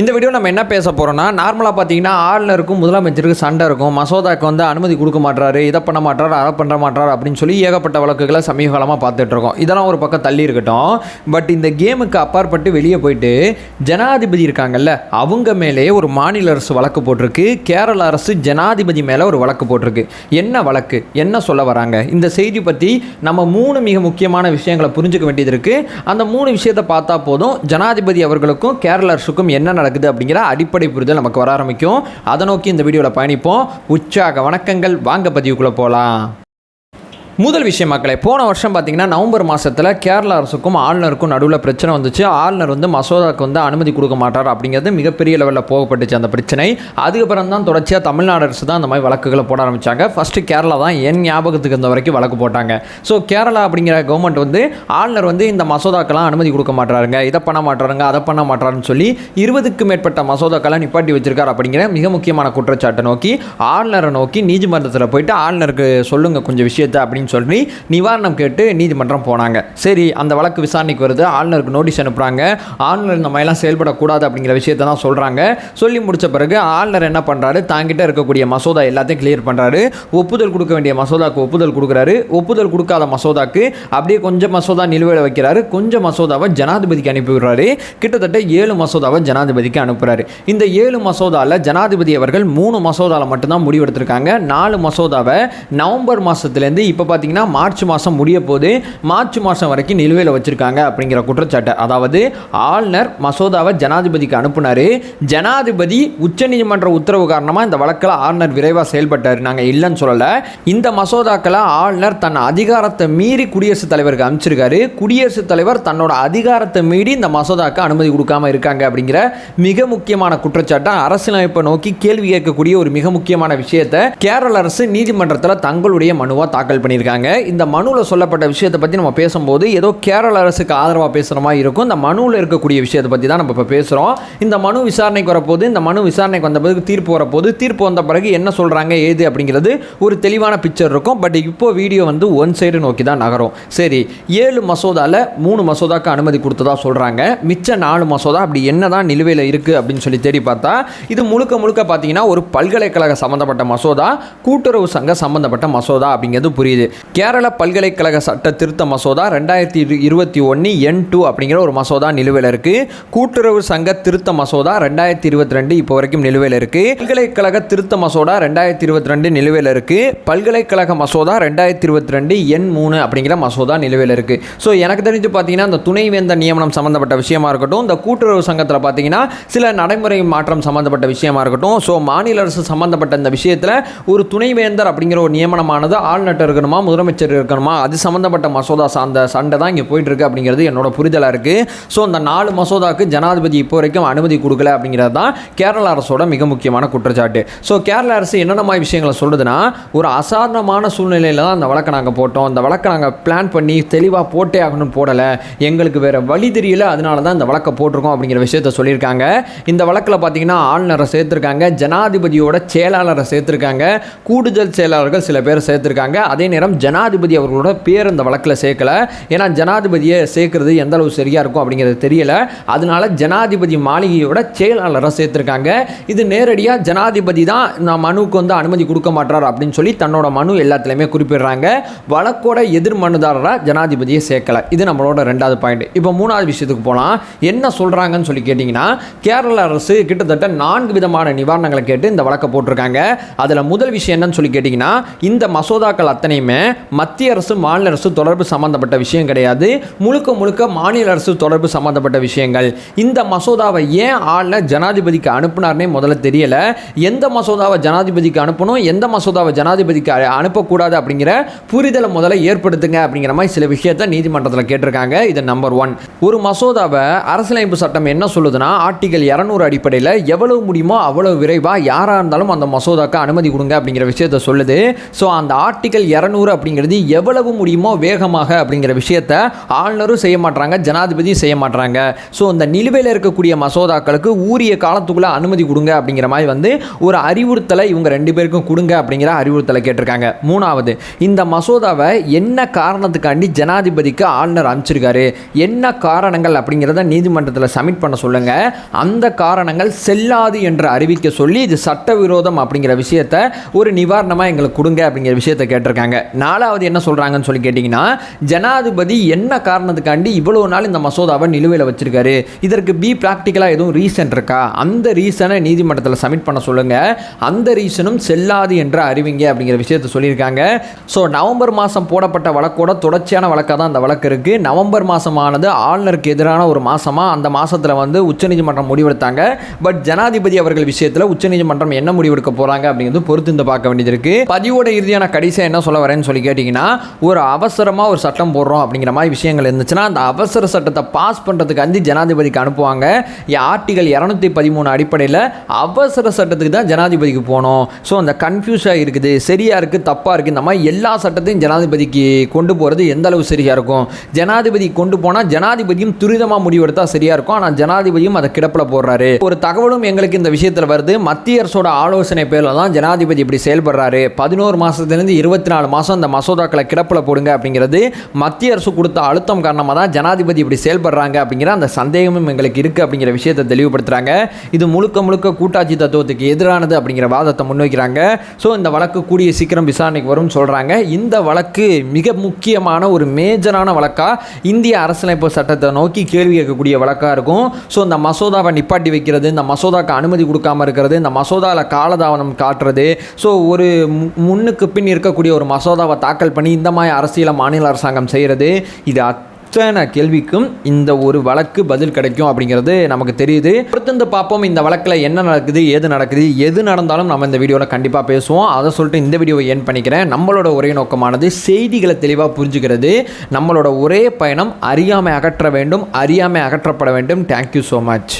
இந்த வீடியோ நம்ம என்ன பேச போகிறோம்னா நார்மலாக பார்த்தீங்கன்னா ஆளுநருக்கும் முதலமைச்சருக்கு சண்டை இருக்கும். மசோதாக்கு வந்து அனுமதி கொடுக்க மாட்டாரு இதை பண்ண மாட்டாரு அதை பண்ண மாட்டாரு அப்படின்னு சொல்லி ஏகப்பட்ட வழக்குகளை சமீப காலமாக பார்த்துட்டு இருக்கோம். இதெல்லாம் ஒரு பக்கம் தள்ளி இருக்கட்டும். பட் இந்த கேமுக்கு அப்பாற்பட்டு வெளியே போயிட்டு ஜனாதிபதி இருக்காங்கல்ல அவங்க மேலே ஒரு மாநில அரசு வழக்கு போட்டிருக்கு. கேரள அரசு ஜனாதிபதி மேலே ஒரு வழக்கு போட்டிருக்கு. என்ன வழக்கு? என்ன சொல்ல வராங்க? இந்த செய்தி பற்றி நம்ம மூணு மிக முக்கியமான விஷயங்களை புரிஞ்சுக்க வேண்டியது இருக்குது அந்த மூணு விஷயத்தை பார்த்தா போதும் ஜனாதிபதி அவர்களுக்கும் கேரள அரசுக்கும் என்ன நடக்குது அப்படிங்கிற அடிப்படை புரிதல் நமக்கு வர ஆரம்பிக்கும். அதை நோக்கி இந்த வீடியோவில் பயணிப்போம். உற்சாக வணக்கங்கள். வாங்க பதிவுக்குள்ளே போகலாம் முதல் விஷயம் மக்களே போன வருஷம் பார்த்தீங்கன்னா நவம்பர் மாதத்தில் கேரள அரசுக்கும் ஆளுநருக்கும் நடுவில் பிரச்சனை வந்துச்சு. ஆளுநர் வந்து மசோதாவுக்கு வந்து அனுமதி கொடுக்க மாட்டார் அப்படிங்கிறது மிகப்பெரிய லெவலில் போகப்பட்டுச்சு அந்த பிரச்சனை. அதுக்கப்புறம் தான் தொடர்ச்சியாக தமிழ்நாடு அரசு தான் அந்த மாதிரி வழக்குகளை போட ஆரம்பித்தாங்க ஃபஸ்ட்டு கேரளா தான் என் ஞாபகத்துக்கு இருந்த வரைக்கும் வழக்கு போட்டாங்க. ஸோ கேரளா அப்படிங்கிற கவர்மெண்ட் வந்து ஆளுநர் வந்து இந்த மசோதாக்கெல்லாம் அனுமதி கொடுக்க மாட்டாருங்க. இதை பண்ண மாட்டாருங்க அதை பண்ண மாட்டாருன்னு சொல்லி இருபதுக்கும் மேற்பட்ட மசோதாக்களை நிப்பாட்டி வச்சிருக்கார் அப்படிங்கிற மிக முக்கியமான குற்றச்சாட்டை நோக்கி ஆளுநரை நோக்கி நீதிமன்றத்தில் போயிட்டு ஆளுநருக்கு சொல்லுங்கள் கொஞ்சம் விஷயத்தை அப்படின்னு சொல்லி நிவாரணம் கேட்டு நீதிமன்றம் போனாங்க. சரி அந்த வழக்கு விசாரணைக்கு வருது. ஆளுநருக்கு நோட்டீஸ் அனுப்புகிறாங்க ஆளுநர் இந்த மாதிரிலாம் செயல்படக்கூடாது அப்படிங்கிற விஷயத்தை தான் சொல்கிறாங்க சொல்லி முடிச்ச பிறகு ஆளுநர் என்ன பண்ணுறாரு தாங்கிட்ட இருக்கக்கூடிய மசோதா எல்லாத்தையும் கிளியர் பண்ணுறாரு ஒப்புதல் கொடுக்க வேண்டிய மசோதாக்கு ஒப்புதல் கொடுக்குறாரு. ஒப்புதல் கொடுக்காத மசோதாக்கு அப்படியே கொஞ்சம் மசோதா நிலுவையில் வைக்கிறாரு. கொஞ்சம் மசோதாவை ஜனாதிபதிக்கு அனுப்பி விடுறாரு. கிட்டத்தட்ட ஏழு மசோதாவை ஜனாதிபதிக்கு அனுப்புகிறாரு இந்த ஏழு மசோதாவில் ஜனாதிபதி அவர்கள் மூணு மசோதாவில் மட்டும்தான் முடிவெடுத்திருக்காங்க. நாலு மசோதாவை நவம்பர் மாதத்துலேருந்து இப்போ பார்த்தீங்கன்னா மார்ச் மாதம் முடிய போது மார்ச் மாதம் வரைக்கும் நிலுவையில் வச்சுருக்காங்க அப்படிங்கிற குற்றச்சாட்டு. அதாவது ஆளுநர் மசோதாவை ஜனாதிபதிக்கு அனுப்புனாரு. ஜனாதிபதி உச்சநீதிமன்ற உத்தரவு காரணமாக இந்த வழக்கில் ஆளுநர் விரைவாக செயல்பட்டார். நாங்கள் இல்லைன்னு சொல்லலை. இந்த மசோதாக்களை ஆளுநர் தன் அதிகாரத்தை மீறி குடியரசுத் தலைவருக்கு அனுப்பிச்சிருக்காரு. குடியரசுத் தலைவர் தன்னோட அதிகாரத்தை மீறி இந்த மசோதாக்கு அனுமதி கொடுக்காம இருக்காங்க அப்படிங்கிற மிக முக்கியமான குற்றச்சாட்டை அரசியலமைப்பை நோக்கி கேள்வி கேட்கக்கூடிய ஒரு மிக முக்கியமான விஷயத்தை கேரள அரசு நீதிமன்றத்தில் தங்களுடைய மனுவாக தாக்கல் பண்ணியிருக்காங்க இந்த மனுவில் சொல்லப்பட்ட விஷயத்தை பற்றி நம்ம பேசும்போது ஏதோ கேரள அரசுக்கு ஆதரவாக பேசுகிற மாதிரி இருக்கும். இந்த மனுவில் இருக்கக்கூடிய விஷயத்தை பற்றி தான் நம்ம இப்போ பேசுகிறோம் இந்த மனு விசாரணைக்கு வரப்போது இந்த மனு விசாரணைக்கு வந்த பிறகு தீர்ப்பு வரப்போது தீர்ப்பு வந்த பிறகு என்ன சொல்கிறாங்க ஏது அப்படிங்கிறது ஒரு தெளிவான பிக்சர் இருக்கும். பட் இப்போ வீடியோ வந்து ஒன் சைடு நோக்கி தான் நகரும். சரி ஏழு மசோதாவில் மூணு மசோதாக்கு அனுமதி கொடுத்ததாக சொல்கிறாங்க மிச்ச நாலு மசோதா அப்படி என்ன தான் நிலுவையில் இருக்குது அப்படின்னு சொல்லி தேடி பார்த்தா இது முழுக்க முழுக்க பார்த்தீங்கன்னா ஒரு பல்கலைக்கழக சம்மந்தப்பட்ட மசோதா கூட்டுறவு சங்க சம்மந்தப்பட்ட மசோதா அப்படிங்கிறது புரியுது. கேரள பல்கலைக்கழக சட்ட திருத்த மசோதா ரெண்டாயிரத்தி இரு இருபத்தி ஒன்று என் டூ அப்படிங்கிற ஒரு மசோதா நிலுவையில் இருக்குது கூட்டுறவு சங்க திருத்த மசோதா ரெண்டாயிரத்தி இருபத்தி ரெண்டு இப்போ வரைக்கும் நிலுவையில் இருக்குது பல்கலைக்கழக திருத்த மசோதா ரெண்டாயிரத்தி இருபத்தி ரெண்டு நிலுவையில் இருக்குது பல்கலைக்கழக மசோதா ரெண்டாயிரத்தி இருபத்தி ரெண்டு எண் மூணு அப்படிங்கிற மசோதா நிலுவையில் இருக்குது ஸோ எனக்கு தெரிஞ்சு பார்த்தீங்கன்னா இந்த துணைவேந்தர் நியமனம் சம்மந்தப்பட்ட விஷயமா இருக்கட்டும் இந்த கூட்டுறவு சங்கத்தில் பார்த்தீங்கன்னா சில நடைமுறை மாற்றம் சம்மந்தப்பட்ட விஷயமா இருக்கட்டும். ஸோ மாநில அரசு சம்மந்தப்பட்ட இந்த விஷயத்தில் ஒரு துணைவேந்தர் அப்படிங்கிற ஒரு நியமனமானது ஆளுநர் இருக்கணுமா? முதலமைச்சர் இருக்கணுமா? அது சம்மந்தப்பட்ட மசோதா சார்ந்த சண்டை தான் இங்கே போயிட்டுருக்கு அப்படிங்கிறது என்னோட புரிதலாக இருக்குது ஸோ அந்த நாலு மசோதாவுக்கு ஜனாதிபதி இப்போ வரைக்கும் அனுமதி கொடுக்கல அப்படிங்கிறது தான் கேரள அரசோட மிக முக்கியமான குற்றச்சாட்டு. ஸோ கேரள அரசு என்னென்ன மாதிரி விஷயங்களை சொல்லுதுன்னா ஒரு அசாதாரணமான சூழ்நிலையில் தான் அந்த வழக்கை நாங்கள் போட்டோம். அந்த வழக்கை நாங்கள் பிளான் பண்ணி தெளிவாக போட்டே ஆகணும்னு போடலை. எங்களுக்கு வேறு வழி தெரியல அதனால தான் இந்த வழக்கை போட்டிருக்கோம் அப்படிங்கிற விஷயத்த சொல்லியிருக்காங்க. இந்த வழக்கில் பார்த்தீங்கன்னா ஆளுநரை சேர்த்துருக்காங்க ஜனாதிபதியோட செயலாளரை சேர்த்துருக்காங்க கூடுதல் செயலாளர்கள் சில பேர் சேர்த்துருக்காங்க. அதே நேரம் ஜனாதிபதி அவர்களோட பேர் இந்த வழக்கில் சேர்க்கல. ஏன்னா ஜனாதிபதியை சேர்க்கறது எந்த அளவு சரியாக இருக்கும் அப்படிங்கிறது தெரியல. அதனால ஜனாதிபதி மாளிகையோட செயலாளரை சேர்த்துருக்காங்க. இது நேரடியாக ஜனாதிபதி தான் நான் மனுவுக்கு வந்து அனுமதி கொடுக்க மாட்டார் அப்படின்னு சொல்லி தன்னோட மனு எல்லாத்துலேயுமே குறிப்பிடுறாங்க. வழக்கோட எதிர் மனுதாரராக ஜனாதிபதியை சேர்க்கலை. இது நம்மளோட ரெண்டாவது பாயிண்ட். இப்போ மூணாவது விஷயத்துக்கு போகலாம் என்ன சொல்கிறாங்கன்னு சொல்லி கேட்டிங்கன்னா கேரள அரசு கிட்டத்தட்ட நான்கு விதமான நிவாரணங்களை கேட்டு இந்த வழக்கை போட்டிருக்காங்க. அதில் முதல் விஷயம் என்னன்னு சொல்லி கேட்டிங்கன்னா இந்த மசோதாக்கள் அத்தனையுமே மத்திய அரசு மாநில அரசு தொடர்பு சம்மந்தப்பட்ட விஷயம் கிடையாது. முழுக்க முழுக்க மாநில அரசு தொடர்பு சம்மந்தப்பட்ட விஷயங்கள். இந்த மசோதாவை ஏன் ஆளுநர் ஜனாதிபதிக்கு அனுப்புனார்னே முதல்ல தெரியல. எந்த மசோதாவை ஜனாதிபதிக்கு அனுப்பணும் எந்த மசோதாவை ஜனாதிபதிக்கு அனுப்பக்கூடாது அப்படிங்கிற புரிதலை முதல்ல ஏற்படுத்துங்க அப்படிங்கிற மாதிரி சில விஷயத்தை நீதிமன்றத்தில் கேட்டிருக்காங்க. இது நம்பர் ஒன். ஒரு மசோதாவை அரசியலமைப்பு சட்டம் என்ன சொல்லுதுன்னா ஆர்டிகல் இரநூறு அடிப்படையில் எவ்வளவு முடியுமோ அவ்வளவு விரைவாக யாராக இருந்தாலும் அந்த மசோதாக்கு அனுமதி கொடுங்க அப்படிங்கிற விஷயத்த சொல்லுது. ஸோ அந்த ஆர்டிகல் இரநூறு அப்படிங்கிறது எவ்வளவு முடியுமோ வேகமாக அப்படிங்கிற விஷயத்த ஆளுநரும் செய்ய மாட்டாங்க ஜனாதிபதியும் செய்ய மாட்டாங்க ஸோ இந்த நிலுவையில் இருக்கக்கூடிய மசோதாக்களுக்கு ஊரிய காலத்துக்குள்ளே அனுமதி கொடுங்க அப்படிங்கிற மாதிரி வந்து ஒரு அறிவுறுத்தலை இவங்க ரெண்டு பேருக்கும் கொடுங்க அப்படிங்கிற அறிவுறுத்தலை கேட்டிருக்காங்க. மூணாவது இந்த மசோதாவை என்ன காரணத்துக்காண்டி ஜனாதிபதிக்கு ஆளுநர் அனுப்பிச்சிருக்காரு? என்ன காரணங்கள் அப்படிங்கிறத நீதிமன்றத்தில் சப்மிட் பண்ண சொல்லுங்க. அந்த காரணங்கள் செல்லாது என்று அறிவிக்க சொல்லி இது சட்டவிரோதம் அப்படிங்கிற விஷயத்த ஒரு நிவாரணமாக எங்களுக்கு கொடுங்க அப்படிங்கிற விஷயத்தை கேட்டிருக்காங்க. நாலாவது என்ன சொல்கிறாங்கன்னு சொல்லி கேட்டிங்கன்னா ஜனாதிபதி என்ன காரணத்துக்காண்டி இவ்வளோ நாள் இந்த மசோதாவை நிலுவையில் வச்சுருக்காரு? இதற்கு பி ப்ராக்டிக்கலாக எதுவும் ரீசன் இருக்கா? அந்த ரீசனை நீதிமன்றத்தில் சப்மிட் பண்ண சொல்லுங்கள் அந்த ரீசனும் செல்லாது என்று அறிவிங்க அப்படிங்கிற விஷயத்த சொல்லியிருக்காங்க. ஸோ நவம்பர் மாதம் போடப்பட்ட வழக்கோட தொடர்ச்சியான வழக்காக தான் அந்த வழக்கு இருக்குது நவம்பர் மாதமானது ஆளுநருக்கு எதிரான ஒரு மாதமாக அந்த மாதத்தில் வந்து உச்சநீதிமன்றம் முடிவெடுத்தாங்க. பட் ஜனாதிபதி அவர்கள் விஷயத்தில் உச்சநீதிமன்றம் என்ன முடிவெடுக்க போகிறாங்க அப்படிங்கிறது பொறுத்து இந்த பார்க்க வேண்டியது இருக்குது பதிவோட இறுதியான கடைசியாக என்ன சொல்ல வரேன் வரேன்னு சொல்லி கேட்டிங்கன்னா ஒரு அவசரமாக ஒரு சட்டம் போடுறோம் அப்படிங்கிற மாதிரி விஷயங்கள் இருந்துச்சுன்னா அந்த அவசர சட்டத்தை பாஸ் பண்ணுறதுக்கு அந்தி ஜனாதிபதிக்கு அனுப்புவாங்க. ஆர்டிகல் இரநூத்தி பதிமூணு அடிப்படையில் அவசர சட்டத்துக்கு தான் ஜனாதிபதிக்கு போகணும் ஸோ அந்த கன்ஃபியூஸாக இருக்குது சரியாக இருக்குது தப்பாக இருக்குது இந்த மாதிரி எல்லா சட்டத்தையும் ஜனாதிபதிக்கு கொண்டு போகிறது எந்த அளவு சரியாக இருக்கும்? ஜனாதிபதி கொண்டு போனால் ஜனாதிபதியும் துரிதமாக முடிவெடுத்தால் சரியாக இருக்கும். ஆனால் ஜனாதிபதியும் அதை கிடப்பில் போடுறாரு. ஒரு தகவலும் எங்களுக்கு இந்த விஷயத்தில் வருது. மத்திய அரசோட ஆலோசனை பேரில் தான் ஜனாதிபதி இப்படி செயல்படுறாரு. பதினோரு மாதத்துலேருந்து இருபத்தி நாலு மாதம் இந்த மசோதாக்களை கிடப்பில் போடுங்க அப்படிங்கிறது மத்திய அரசு கொடுத்த அழுத்தம் காரணமாக தான் ஜனாதிபதி இப்படி செயல்படுறாங்க அப்படிங்கிற அந்த சந்தேகமும் எங்களுக்கு இருக்குது அப்படிங்கிற விஷயத்தை தெளிவுபடுத்துகிறாங்க இது முழுக்க முழுக்க கூட்டாட்சி தத்துவத்துக்கு எதிரானது அப்படிங்கிற வாதத்தை முன்வைக்கிறாங்க. ஸோ இந்த வழக்கு கூடிய சீக்கிரம் விசாரணைக்கு வரும்னு சொல்கிறாங்க இந்த வழக்கு மிக முக்கியமான ஒரு மேஜரான வழக்காக இந்திய அரசியலமைப்பு சட்டத்தை நோக்கி கேள்வி கேட்கக்கூடிய வழக்காக இருக்கும். ஸோ இந்த மசோதாவை நிப்பாட்டி வைக்கிறது இந்த மசோதாக்கு அனுமதி கொடுக்காம இருக்கிறது இந்த மசோதாவில் காலதாவனம் காட்டுறது. ஸோ ஒரு முன்னுக்கு பின் இருக்கக்கூடிய ஒரு மசோதா மசோதாவை தாக்கல் பண்ணி இந்த மாதிரி அரசியலை மாநில அரசாங்கம் செய்கிறது இது அத்தனை கேள்விக்கும் இந்த ஒரு வழக்கு பதில் கிடைக்கும் அப்படிங்கிறது நமக்கு தெரியுது. பொறுத்திருந்து பார்ப்போம் இந்த வழக்கில் என்ன நடக்குது ஏது நடக்குது எது நடந்தாலும் நம்ம இந்த வீடியோவில் கண்டிப்பாக பேசுவோம். அதை சொல்லிட்டு இந்த வீடியோவை என் பண்ணிக்கிறேன். நம்மளோட ஒரே நோக்கமானது செய்திகளை தெளிவாக புரிஞ்சுக்கிறது. நம்மளோட ஒரே பயணம் அறியாமை அகற்ற வேண்டும். அறியாமை அகற்றப்பட வேண்டும். Thank you so much